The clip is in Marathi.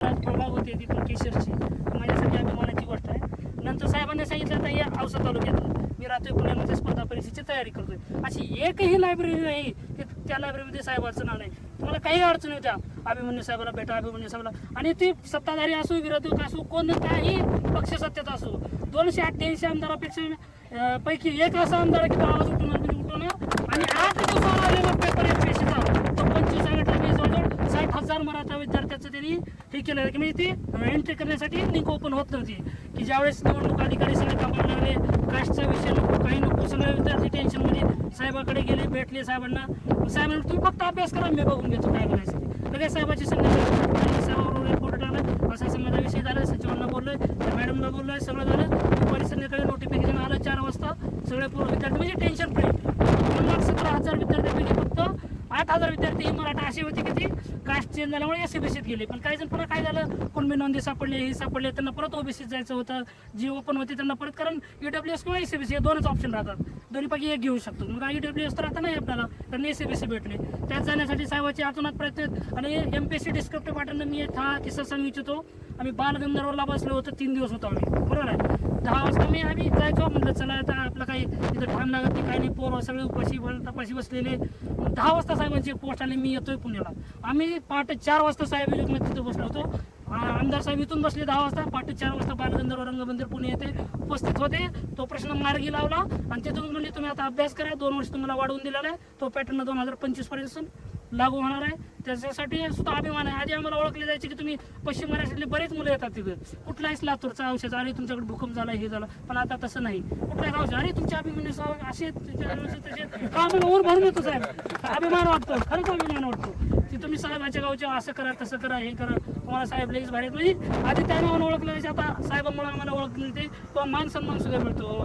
प्रभाग होती ती पण केशरची माझ्यासाठी अभिमानाची गोष्ट आहे. नंतर साहेबांनी सांगितलं आता या औसा तालुक्यातून. मी राहतोय पुण्यामध्ये स्पर्धा परीक्षेची तयारी करतोय. अशी एकही लायब्ररी नाही की त्या लायब्ररीमध्ये साहेबाचं नाव नाही. तुम्हाला काही अडचण होत्या अभिमन्यू साहेबाला भेटा अभिमन्यू साहेबाला. आणि ते सत्ताधारी असो विरोधक असो कोण काही पक्ष सत्तेत असो दोनशे अठ्ठ्याऐंशी आमदारापेक्षा पैकी एक असा आमदार की तो आवाज उठून उठवणार आणि आठ दिवसावर आलेला पेपर एम पी तो पंचवीस सांगितलं मी जवळजवळ साठ हजार मराठा विद्यार्थ्याचं त्यांनी केलं की म्हणजे ती म्हणजे एंट्री करण्यासाठी लिंक ओपन होत नव्हती. की ज्यावेळेस निवडणूक अधिकारी सगळे कामाला लागले कास्टचा विषय नको काही नको सगळे विद्यार्थी टेन्शनमध्ये साहेबाकडे गेले भेटले साहेबांना. साहेबांना तुम्ही फक्त अभ्यास करा मी बघून घेतो काय करायचं लगेच साहेबाची संध्याकाळी साहेबावर रिपोर्ट टाकला. असा समाजा विषय झाला सचिवांना बोललोय त्या मॅडमला बोललोय सगळं झालं. दुपारी संध्याकाळी नोटिफिकेशन आलं चार वाजता सगळे पूर्ण विद्यार्थी म्हणजे टेन्शन फ्री दोन लाख सतरा हजार विद्यार्थ्यांपैकी फक्त आठ हजार विद्यार्थी ही मराठा अशी होती की ते कास्ट चेंज झाल्यामुळे एस बीसीत गेले. पण काही जण पुन्हा काय झालं? कुणबी नोंदी सापडले हे सापडले त्यांना परत ओबीसीत जायचं होतं. जी ओपन होती त्यांना परत कारण ईडब्ल्यू एस किंवा एस हे दोनच ऑप्शन राहतात. दोन्हीपैकी एक घेऊ शकतो. मग ईडब्ल्यू एस तर आता नाही आपल्याला कारण एस बी सी भेटले. त्यात जाण्यासाठी साहेबाची अतोनात प्रयत्न आहेत. आणि M P S C descriptive pattern मी हा किस्सा सांगू इच्छितो. आम्ही बालगंधर्वला बसलो होतो तीन दिवस होतो आम्ही. बरोबर आहे? दहा वाजता मी आम्ही जायचो. म्हटलं चला आता आपलं काही तिथं ठाण लागत नाही काही नाही. पोर सगळे उपाशी तपाशी बसलेले. दहा वाजता साहेबांची पोस्ट आली मी येतोय पुण्याला. आम्ही पहाटे चार वाजता साहेबमध्ये तिथं बसलो होतो. आमदार साहेब इथून बसले दहा वाजता पहाटे चार वाजता बालगंधर्व रंगमंदिर पुणे येथे उपस्थित होते. तो प्रश्न मार्गी लावला आणि तिथून म्हणजे तुम्ही आता अभ्यास करा. दोन वर्ष तुम्हाला वाढवून दिलेला आहे. तो पॅटर्न दोन हजार पंचवीसपर्यंत लागू होणार आहे. त्याच्यासाठी सुद्धा अभिमान आहे. आधी आम्हाला ओळखले जायचे की तुम्ही पश्चिम महाराष्ट्रातले बरेच मुलं येतात तिथं. कुठलाहीच लातूरचा औषध अरे तुमच्याकडे भूकंप झाला हे झालं. पण आता तसं नाही. कुठलाच औषध अरे तुमच्या अभिमान असे तसे का आम्हाला ओर भरून येतो साहेब. अभिमान वाटतो. खरंच अभिमान वाटतो. की तुम्ही साहेबाच्या गावच्या असं करा तसं करा हे करा. तुम्हाला साहेब लगेच भारी म्हणजे आधी त्या नावानं ओळखलं जायचं आता साहेबांमुळे आम्हाला ओळखले ते मान सन्मान सुद्धा मिळतो.